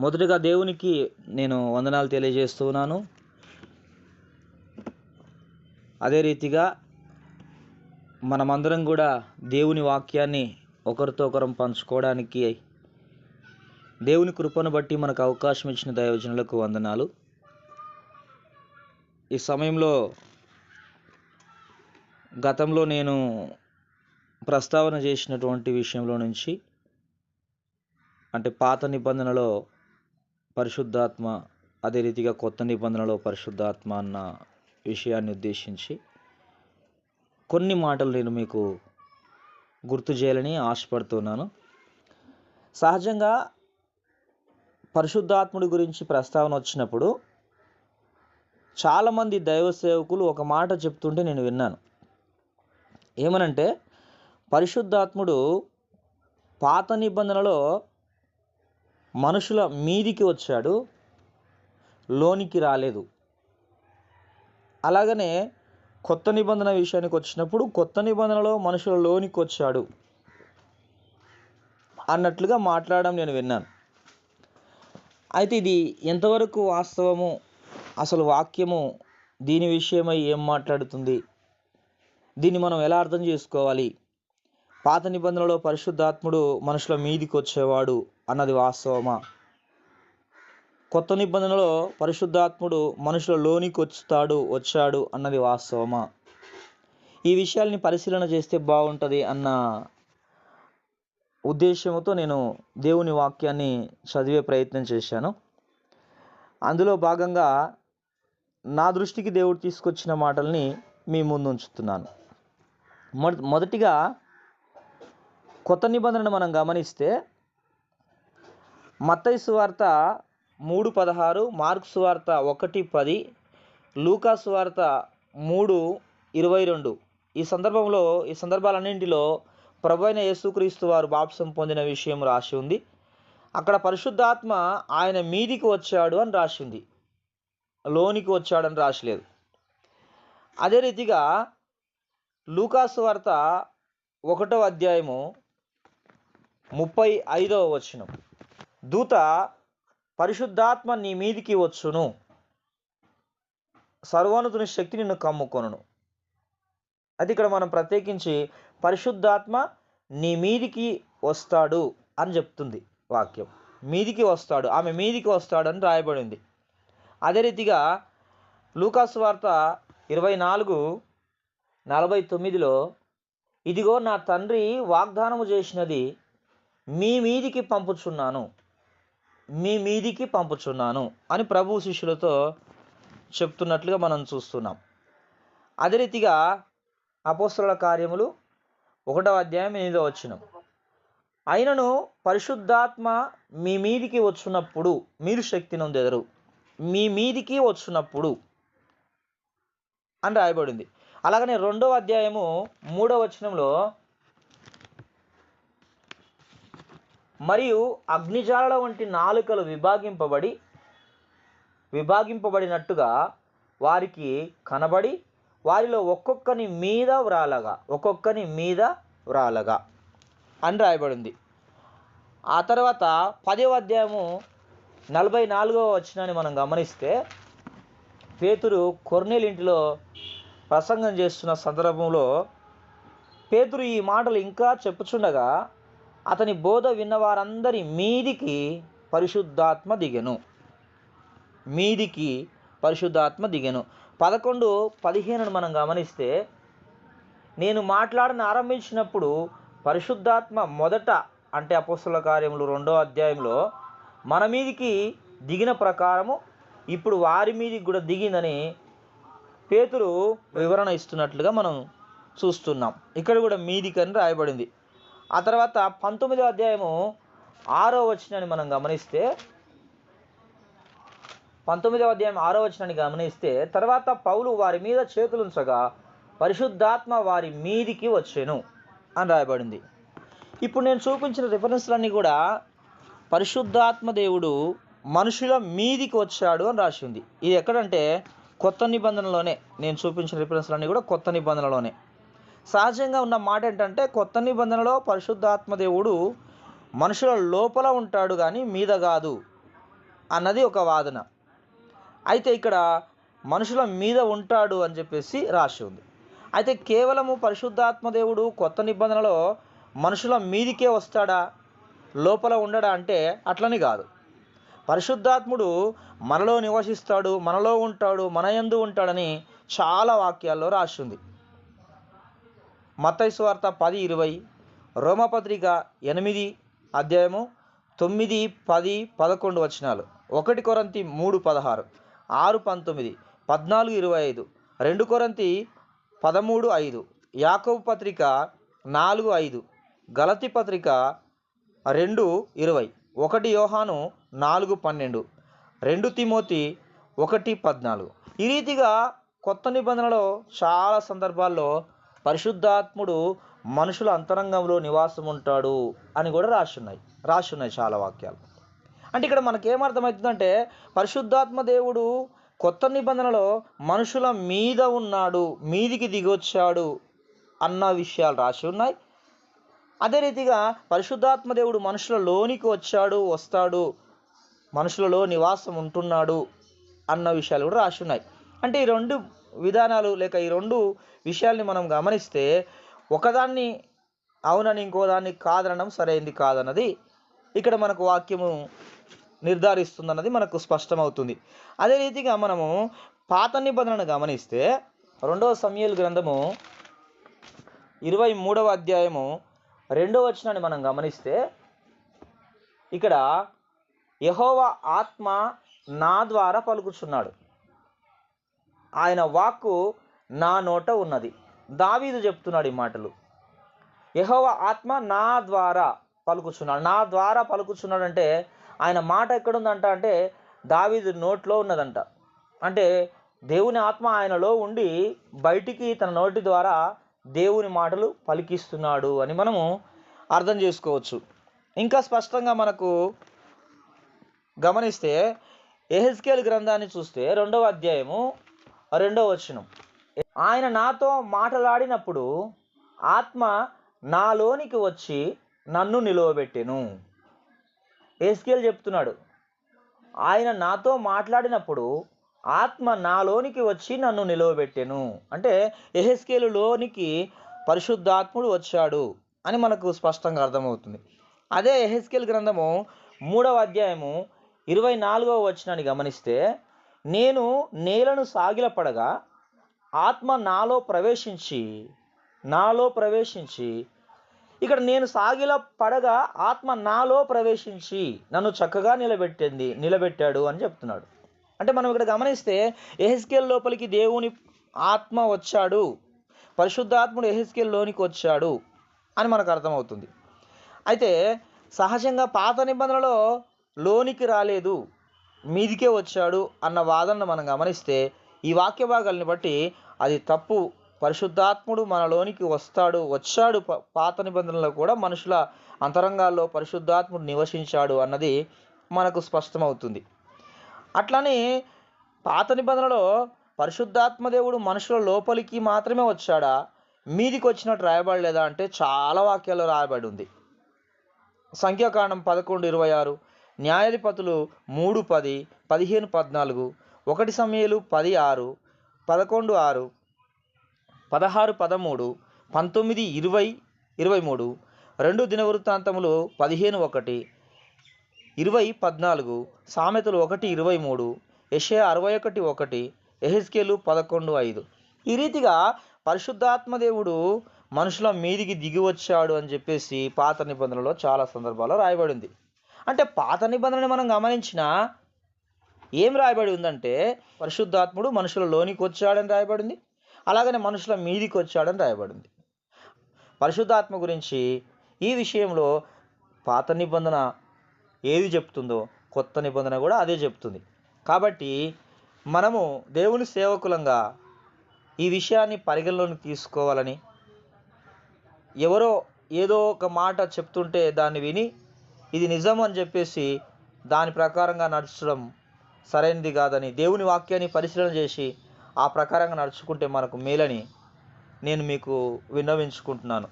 మొదటగా దేవునికి నేను వందనాలు తెలియజేస్తున్నాను అదే రీతిగా మనమందరం కూడా దేవుని వాక్యాన్ని ఒకరితో ఒకరం పంచుకోవడానికి దేవుని కృపను బట్టి మనకు అవకాశం ఇచ్చిన దైవజనులకు వందనాలు. ఈ సమయంలో గతంలో నేను ప్రస్తావన చేసినటువంటి విషయంలో నుంచి అంటే పాత నిబంధనలో పరిశుద్ధాత్మ అదే రీతిగా కొత్త నిబంధనలో పరిశుద్ధాత్మ అన్న విషయాన్ని ఉద్దేశించి కొన్ని మాటలు నేను మీకు గుర్తు చేయాలని ఆశపడుతున్నాను. సహజంగా పరిశుద్ధాత్ముడి గురించి ప్రస్తావన వచ్చినప్పుడు చాలామంది దైవ సేవకులు ఒక మాట చెప్తుంటే నేను విన్నాను. ఏమనంటే పరిశుద్ధాత్ముడు పాత నిబంధనలో మనుషుల మీదికి వచ్చాడు లోనికి రాలేదు. అలాగనే కొత్త నిబంధన విషయానికి వచ్చినప్పుడు కొత్త నిబంధనలో మనుషుల లోనికి వచ్చాడు అన్నట్లుగా మాట్లాడడం నేను విన్నాను. అయితే ఇది ఎంతవరకు వాస్తవము? అసలు వాక్యము దీని విషయమై ఏం మాట్లాడుతుంది? దీన్ని మనం ఎలా అర్థం చేసుకోవాలి? పాత నిబంధనలో పరిశుద్ధాత్ముడు మనుషుల మీదికి వచ్చేవాడు అన్నది వాస్తవమా? కొత్త నిబంధనలో పరిశుద్ధాత్ముడు మనుషుల లోనికి వచ్చుతాడు వచ్చాడు అన్నది వాస్తవమా? ఈ విషయాల్ని పరిశీలన చేస్తే బాగుంటుంది అన్న ఉద్దేశంతో నేను దేవుని వాక్యాన్ని చదివే ప్రయత్నం చేశాను. అందులో భాగంగా నా దృష్టికి దేవుడు తీసుకొచ్చిన మాటల్ని మీ ముందు ఉంచుతున్నాను. మొ మొదటిగా కొత్త నిబంధనను మనం గమనిస్తే మత్తయి సువార్త మూడు పదహారు మార్క్ సువార్త ఒకటి పది లూకా సువార్త మూడు ఇరవై రెండు. ఈ సందర్భంలో ఈ సందర్భాలన్నింటిలో ప్రభు అయిన యేసుక్రీస్తు వారు బాప్సం పొందిన విషయం రాసి ఉంది. అక్కడ పరిశుద్ధాత్మ ఆయన మీదికి వచ్చాడు అని రాసింది లోనికి వచ్చాడని రాసలేదు. అదే రీతిగా లూకాసు వార్త ఒకటో అధ్యాయము ముప్పై ఐదవ వచనం. దూత పరిశుద్ధాత్మ నీ మీదికి వచ్చును. సర్వోన్నతుని శక్తి నిన్ను కమ్ముకొనును. అది ఇక్కడ మనం ప్రత్యేకించి పరిశుద్ధాత్మ నీ మీదికి వస్తాడు అని చెప్తుంది వాక్యం. మీదికి వస్తాడు ఆమె మీదికి వస్తాడు అని రాయబడింది. అదే రీతిగా లూకాసు వార్త ఇరవై నాలుగు నలభై తొమ్మిదిలో ఇదిగో నా తండ్రి వాగ్దానము చేసినది మీ మీదికి పంపుచున్నాను. మీ మీదికి పంపుచున్నాను అని ప్రభు శిష్యులతో చెప్తున్నట్లుగా మనం చూస్తున్నాం. అదే రీతిగా అపోస్తుల కార్యములు ఒకటవ అధ్యాయం ఎనిమిదో వచ్చిన అయినను పరిశుద్ధాత్మ మీ మీదికి వచ్చినప్పుడు మీరు శక్తి నొందెదరు. మీ మీదికి వచ్చినప్పుడు అని రాయబడింది. అలాగనే రెండవ అధ్యాయము మూడవ వచనంలో మరియు అగ్నిజాల వంటి నాలుకలు విభాగింపబడి విభాగింపబడినట్టుగా వారికి కనబడి వారిలో ఒక్కొక్కని మీద వ్రాలగా ఒక్కొక్కని మీద వ్రాలగా అని రాయబడింది. ఆ తర్వాత పదవ అధ్యాయము నలభై నాలుగవ వచనాన్ని మనం గమనిస్తే పేతురు కొర్నేలు ఇంటిలో ప్రసంగం చేస్తున్న సందర్భంలో పేతురు ఈ మాటలు ఇంకా చెప్పుచుండగా అతని బోధ విన్నవారందరి మీదికి పరిశుద్ధాత్మ దిగెను. మీదికి పరిశుద్ధాత్మ దిగెను. పదకొండు పదిహేనును మనం గమనిస్తే నేను మాట్లాడని ఆరంభించినప్పుడు పరిశుద్ధాత్మ మొదట అంటే అపోస్తుల కార్యములు రెండో అధ్యాయంలో మన మీదికి దిగిన ప్రకారము ఇప్పుడు వారి మీదికి కూడా దిగిందని పేతురు వివరణ ఇస్తున్నట్లుగా మనం చూస్తున్నాం. ఇక్కడ కూడా మీదికి అని రాయబడింది. ఆ తర్వాత పంతొమ్మిదో అధ్యాయము ఆరో వచనాన్ని మనం గమనిస్తే పంతొమ్మిదవ అధ్యాయం ఆరో వచనాన్ని గమనిస్తే తర్వాత పౌలు వారి మీద చేతులుంచగా పరిశుద్ధాత్మ వారి మీదికి వచ్చెను అని రాయబడింది. ఇప్పుడు నేను చూపించిన రిఫరెన్స్లన్నీ కూడా పరిశుద్ధాత్మ దేవుడు మనుషుల మీదికి వచ్చాడు అని రాసి ఉంది ఇది ఎక్కడంటే కొత్త నిబంధనలోనే. నేను చూపించిన రిఫరెన్స్లన్నీ కూడా కొత్త నిబంధనలోనే. సహజంగా ఉన్న మాట ఏంటంటే కొత్త నిబంధనలో పరిశుద్ధాత్మదేవుడు మనుషుల లోపల ఉంటాడు కానీ మీద కాదు అన్నది ఒక వాదన. అయితే ఇక్కడ మనుషుల మీద ఉంటాడు అని చెప్పేసి రాసి ఉంది. అయితే కేవలము పరిశుద్ధాత్మదేవుడు కొత్త నిబంధనలో మనుషుల మీదికే వస్తాడా? లోపల ఉండడా అంటే అట్లని కాదు. పరిశుద్ధాత్ముడు మనలో నివసిస్తాడు మనలో ఉంటాడు మన యందు ఉంటాడని చాలా వాక్యాల్లో రాసి ఉంది. మత్తయి సువార్త పది ఇరవై రోమపత్రిక ఎనిమిది అధ్యాయము తొమ్మిది పది పదకొండు వచనాలు. ఒకటి కొరంతి మూడు పదహారు. ఆరు పంతొమ్మిది. పద్నాలుగు ఇరవై ఐదు. రెండు కొరంతి పదమూడు ఐదు. యాకోబు పత్రిక నాలుగు ఐదు. గలతి పత్రిక రెండు ఇరవై. ఒకటి యోహాను నాలుగు పన్నెండు. రెండు తిమోతి ఒకటి పద్నాలుగు. ఈ రీతిగా కొత్త నిబంధనలో చాలా సందర్భాల్లో పరిశుద్ధాత్ముడు మనుషుల అంతరంగంలో నివాసం ఉంటాడు అని కూడా రాసున్నాయి రాసున్నాయి చాలా వాక్యాలు. అంటే ఇక్కడ మనకేమర్థమవుతుందంటే పరిశుద్ధాత్మ దేవుడు కొత్త నిబంధనలో మనుషుల మీద ఉన్నాడు మీదికి దిగొచ్చాడు అన్న విషయాలు రాసి ఉన్నాయి. అదే రీతిగా పరిశుద్ధాత్మ దేవుడు మనుషుల లోనికి వచ్చాడు వస్తాడు మనుషులలో నివాసం ఉంటున్నాడు అన్న విషయాలు కూడా రాసి ఉన్నాయి. అంటే ఈ రెండు విధానాలు లేక ఈ రెండు విషయాల్ని మనం గమనిస్తే ఒకదాన్ని అవునని ఇంకోదాన్ని కాదనడం సరైంది కాదన్నది ఇక్కడ మనకు వాక్యము నిర్ధారిస్తుందన్నది మనకు స్పష్టమవుతుంది. అదే రీతిగా మనము పాత నిబంధనను గమనిస్తే రెండవ సమయలు గ్రంథము ఇరవై మూడవ అధ్యాయము రెండవ వచనాన్ని మనం గమనిస్తే ఇక్కడ యహోవా ఆత్మ నా ద్వారా పలుకుచున్నాడు. ఆయన వాక్కు నా నోట ఉన్నది. దావీదు చెప్తున్నాడు ఈ మాటలు. యహోవ ఆత్మ నా ద్వారా పలుకుచున్నాడు. నా ద్వారా పలుకుచున్నాడు అంటే ఆయన మాట ఎక్కడుందంట అంటే దావీదు నోట్లో ఉన్నదంట. అంటే దేవుని ఆత్మ ఆయనలో ఉండి బయటికి తన నోటి ద్వారా దేవుని మాటలు పలికిస్తున్నాడు అని మనము అర్థం చేసుకోవచ్చు. ఇంకా స్పష్టంగా మనకు గమనిస్తే ఎహెస్కేల్ గ్రంథాన్ని చూస్తే రెండవ అధ్యాయము రెండవ వచనం. ఆయన నాతో మాట్లాడినప్పుడు ఆత్మ నాలోనికి వచ్చి నన్ను నిలువబెట్టెను. ఏస్కేల్ చెప్తున్నాడు ఆయన నాతో మాట్లాడినప్పుడు ఆత్మ నాలోనికి వచ్చి నన్ను నిలవబెట్టెను. అంటే ఎహెస్కేలులోనికి పరిశుద్ధాత్ముడు వచ్చాడు అని మనకు స్పష్టంగా అర్థమవుతుంది. అదే ఎహెస్కేల్ గ్రంథము మూడవ అధ్యాయము ఇరవై నాలుగవ వచనాన్ని గమనిస్తే నేను నేలను సాగిలపడగా ఆత్మ నాలో ప్రవేశించి నాలో ప్రవేశించి ఇక్కడ నేను సాగిల పడగా ఆత్మ నాలో ప్రవేశించి నన్ను చక్కగా నిలబెట్టింది నిలబెట్టాడు అని చెప్తున్నాడు. అంటే మనం ఇక్కడ గమనిస్తే ఎహెస్కేల్ లోపలికి దేవుని ఆత్మ వచ్చాడు. పరిశుద్ధాత్ముడు ఎహెస్కేల్ లోనికి వచ్చాడు అని మనకు అర్థమవుతుంది. అయితే సహజంగా పాత నిబంధనలో లోనికి రాలేదు. మీదికే వచ్చాడు అన్న వాదనను మనం గమనిస్తే ఈ వాక్య భాగాల్ని బట్టి అది తప్పు. పరిశుద్ధాత్ముడు మనలోనికి వస్తాడు వచ్చాడు పాత నిబంధనలో కూడా మనుషుల అంతరంగాల్లో పరిశుద్ధాత్ముడు నివసించాడు అన్నది మనకు స్పష్టమవుతుంది. అట్లానే పాత నిబంధనలో పరిశుద్ధాత్మ దేవుడు మనుషుల లోపలికి మాత్రమే వచ్చాడా? మీదికి వచ్చినట్టు రాయబడలేదా? అంటే చాలా వాక్యాల్లో రాయబడి ఉంది. సంఖ్యాకాండం పదకొండు ఇరవై ఆరు. న్యాయాధిపతులు మూడు పది పదిహేను పద్నాలుగు ఒకటి సమయాలు పది ఆరు పదకొండు ఆరు పదహారు పదమూడు పంతొమ్మిది ఇరవై ఇరవై మూడు రెండు దినవృత్తాంతములు పదిహేను ఒకటి ఇరవై పద్నాలుగు సామెతలు ఒకటి ఇరవై మూడు యెషయా అరవై ఒకటి ఒకటి ఎహెస్కేలు పదకొండు ఐదు. ఈ రీతిగా పరిశుద్ధాత్మదేవుడు మనుషుల మీదికి దిగి వచ్చాడు అని చెప్పేసి పాత నిబంధనలో చాలా సందర్భాల్లో రాయబడింది. అంటే పాత నిబంధనని మనం గమనించినా ఏం రాయబడి ఉందంటే పరిశుద్ధాత్ముడు మనుషుల లోనికి వచ్చాడని రాయబడింది అలాగనే మనుషుల మీదికి వచ్చాడని రాయబడింది పరిశుద్ధాత్మ గురించి ఈ విషయంలో పాత నిబంధన ఏది చెప్తుందో కొత్త నిబంధన కూడా అదే చెప్తుంది. కాబట్టి మనము దేవుని సేవకులంగా ఈ విషయాన్ని పరిగణలోకి తీసుకోవాలని ఎవరో ఏదో ఒక మాట చెప్తుంటే దాన్ని విని ఇది నిజం అని చెప్పేసి దాని ప్రకారంగా నడచడం సరైనది కాదని దేవుని వాక్యాన్ని పరిశీలన చేసి ఆ ప్రకారంగా నడుచుకుంటే మనకు మేలని నేను మీకు విన్నవించుకుంటున్నాను.